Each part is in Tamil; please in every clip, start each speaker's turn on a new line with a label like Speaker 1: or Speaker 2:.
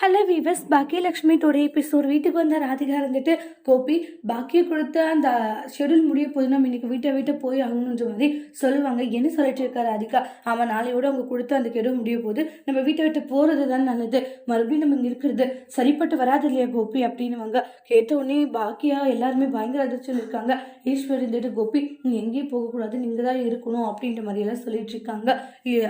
Speaker 1: Hello viewers Baakiyalakshmi today episode வீட்டுக்கு வந்த ராதிகா இருந்துட்டு கோபி பாக்கிய கொடுத்த அந்த ஷெடியூல் முடிய போது நம்ம இன்னைக்கு வீட்டை விட்டு போய் ஆகணுன்ற மாதிரி சொல்லுவாங்க. என்ன சொல்லிட்டு இருக்கா ராதிகா? அவன் நாளையோட அவங்க கொடுத்த அந்த கெடு முடிய போது நம்ம வீட்டை விட்டு போகிறது தான் நல்லது. மறுபடியும் நம்ம இங்கே இருக்கிறது சரிப்பட்டு வராது இல்லையா கோபி அப்படின்னுவாங்க. கேட்ட உடனே பாக்கியா எல்லாருமே பயங்கர அதிர்ச்சியில் இருக்காங்க. ஈஸ்வர் இருந்துட்டு கோபி நீ எங்கேயும் போகக்கூடாது நீங்கள் தான் இருக்கணும் அப்படின்ற மாதிரியெல்லாம் சொல்லிட்டு இருக்காங்க.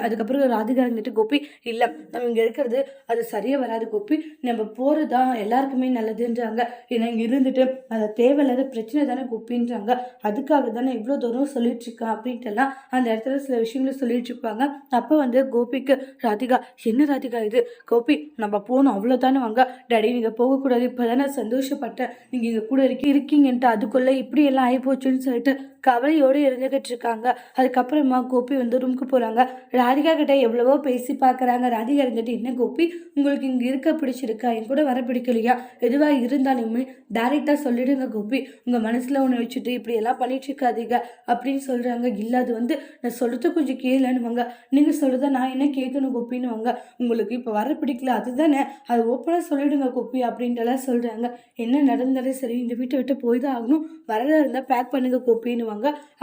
Speaker 1: அதுக்கப்புறம் ராதிகா இருந்துட்டு கோபி இல்லை நம்ம இங்கே இருக்கிறது அது சரியாக வராது கோபி நம்ம போகிறது தான் எல்லாருக்குமே நல்லதுன்றாங்க. ஏன்னா இங்கே இருந்துட்டு அது தேவையில்லாத பிரச்சனை தானே கோப்பின்றாங்க. அதுக்காக தானே இவ்வளோ தூரம் சொல்லிட்டு இருக்கா அப்படின்ட்டுலாம் அந்த இடத்துல சில விஷயங்களை சொல்லிட்டுருப்பாங்க. அப்போ வந்து கோபிக்கு ராதிகா என்ன ராதிகா இது? கோபி நம்ம போகணும். அவ்வளோதானே வாங்க. டேடி நீங்கள் போகக்கூடாது. இப்போ தானே சந்தோஷப்பட்டேன். நீங்கள் இங்கே கூட இருக்கி இருக்கீங்கன்ட்டு அதுக்குள்ளே இப்படி எல்லாம் ஆகிப்போச்சுன்னு சொல்லிட்டு கவலையோடு இருந்துகிட்டு இருக்காங்க அதுக்கப்புறமா கோபி வந்து ரூமுக்கு போகிறாங்க ராதிகா கிட்ட எவ்வளவோ பேசி பார்க்குறாங்க. ராதிகா இருந்துட்டு என்ன கோபி? உங்களுக்கு இங்கே இருக்க பிடிச்சிருக்கா? என் கூட வர பிடிக்கலையா? எதுவாக இருந்தாலுமே டேரெக்டாக சொல்லிடுங்க கோபி. உங்கள் மனசில் ஒன்று வச்சுட்டு இப்படி எல்லாம் பண்ணிட்டு இருக்காதீங்க அப்படின்னு சொல்கிறாங்க இல்லை அது வந்து நான் சொல்கிறது கொஞ்சம் கேளுன்னுவாங்க. நீங்கள் சொல்கிறத நான் என்ன கேட்கணும் கோப்பின்னுவாங்க உங்களுக்கு இப்போ வர பிடிக்கல. அதுதானே? அது ஓப்பனாக சொல்லிடுங்க கோப்பி அப்படின்ட்டுலாம் சொல்கிறாங்க என்ன நடந்தாலும் சரி இந்த வீட்டை விட்டு போய் தான் ஆகணும். வரதா இருந்தால் பேக் பண்ணுங்க கோப்பின்னுவாங்க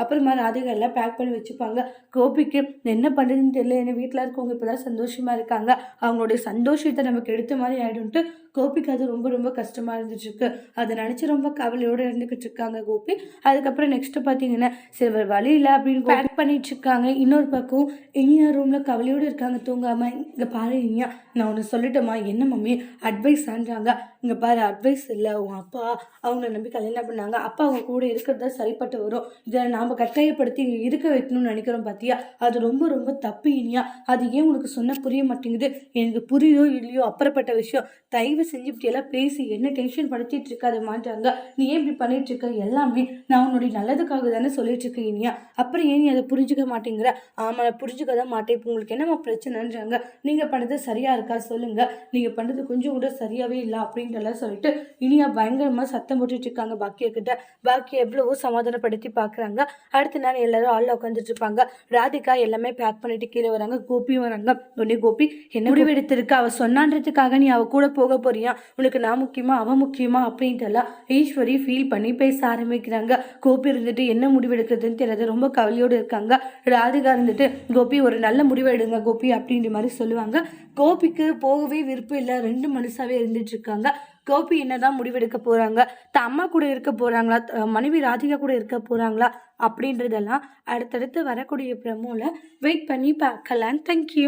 Speaker 1: அப்புறமா ராதிகா எல்லாம் பேக் பண்ணி வச்சுப்பாங்க. கோபிக்கு என்ன பண்ணுறதுன்னு தெரியல. ஏன்னா வீட்டில் இருக்கவங்க இப்போ தான் சந்தோஷமாக இருக்காங்க. அவங்களுடைய சந்தோஷத்தை நமக்கு எடுத்த மாதிரி ஆகிடும்ட்டு கோபிக்கு அது ரொம்ப ரொம்ப கஷ்டமாக இருந்துட்டுருக்கு. அதை நினச்சி ரொம்ப கவலையோடு இருந்துக்கிட்டு இருக்காங்க கோபி. அதுக்கப்புறம் நெக்ஸ்ட்டு பார்த்தீங்கன்னா சரி வேறு வழி இல்லை அப்படின்னு பேக் பண்ணிட்டு இருக்காங்க. இன்னொரு பக்கம் இனியா ரூமில் கவலையோடு இருக்காங்க. தூங்காமல் இங்கே பாரு இனியா நான் ஒன்று சொல்லட்டுமா என்ன மம்மி? அட்வைஸ் ஆன்றாங்க இங்கே பாரு அட்வைஸ் இல்லை. உன் அப்பா அவங்கள நம்பி கல்யாணம் பண்ணாங்க. அப்பா அவங்க கூட இருக்கிறது தான் சரிப்பட்டு வரும். இதை நாம் கட்டாயப்படுத்தி இருக்க வைக்கணும்னு நினைக்கிறோம் பார்த்தியா அது ரொம்ப ரொம்ப தப்பு இனியா. அது ஏன் உனக்கு சொன்ன புரிய மாட்டேங்குது? எனக்கு புரியோ இல்லையோ அப்புறப்பட்ட விஷயம். தயவு செஞ்சு இப்படி எல்லாம் பேசி என்ன டென்ஷன் படுத்திட்டு இருக்காத மாட்டாங்க. நீ ஏன் இப்படி பண்ணிட்டு இருக்க? எல்லாமே நான் உன்னுடைய நல்லதுக்காக தானே சொல்லிட்டு இருக்கேன் இனியா. அப்புறம் ஏன் நீ அதை புரிஞ்சுக்க மாட்டேங்கிற? ஆமா நான் புரிஞ்சுக்க தான் மாட்டேன். இப்போ உங்களுக்கு என்னம்மா பிரச்சனைன்றாங்க? நீங்கள் பண்ணது சரியா இருக்கா? சொல்லுங்க. நீங்கள் பண்ணது கொஞ்சம் கூட சரியாவே இல்லை அப்படின்ட்டு எல்லாம் சொல்லிட்டு இனியா பயங்கரமாக சத்தம் போட்டுட்டு இருக்காங்க பாக்கியக்கிட்ட. பாக்கிய எவ்வளவோ சமாதானப்படுத்தி பார்க்க பார்க்கறாங்க அடுத்த நாள் எல்லாரும் ஆள்ல உட்காந்துட்டு இருப்பாங்க ராதிகா எல்லாமே பேக் பண்ணிட்டு கீழே வராங்க. கோபியும் வராங்க. உடனே கோபி என்ன முடிவு எடுத்திருக்க? அவ சொன்னான்றதுக்காக நீ அவ கூட போக போறியா? உனக்கு நான் முக்கியமா அவ முக்கியமா? அப்படின்ட்டு எல்லாம் ஈஸ்வரி ஃபீல் பண்ணி பேச ஆரம்பிக்கிறாங்க. கோபி இருந்துட்டு என்ன முடிவு எடுக்கிறதுன்னு தெரியாது. ரொம்ப கவலையோடு இருக்காங்க. ராதிகா இருந்துட்டு கோபி ஒரு நல்ல முடிவு எடுங்க கோபி அப்படின்ற மாதிரி சொல்லுவாங்க. கோபிக்கு போகவே விருப்பம் இல்லை. ரெண்டு மனுஷாவே இருந்துட்டு இருக்காங்க கோபி என்னதான் முடிவெடுக்க போறாங்க? த அம்மா கூட இருக்க போறாங்களா? மனைவி ராதிகா கூட இருக்க போறாங்களா? அப்படின்றதெல்லாம் அடுத்தடுத்து வரக்கூடிய ப்ரமோல வெயிட் பண்ணி பார்க்கலாம். தேங்க்யூ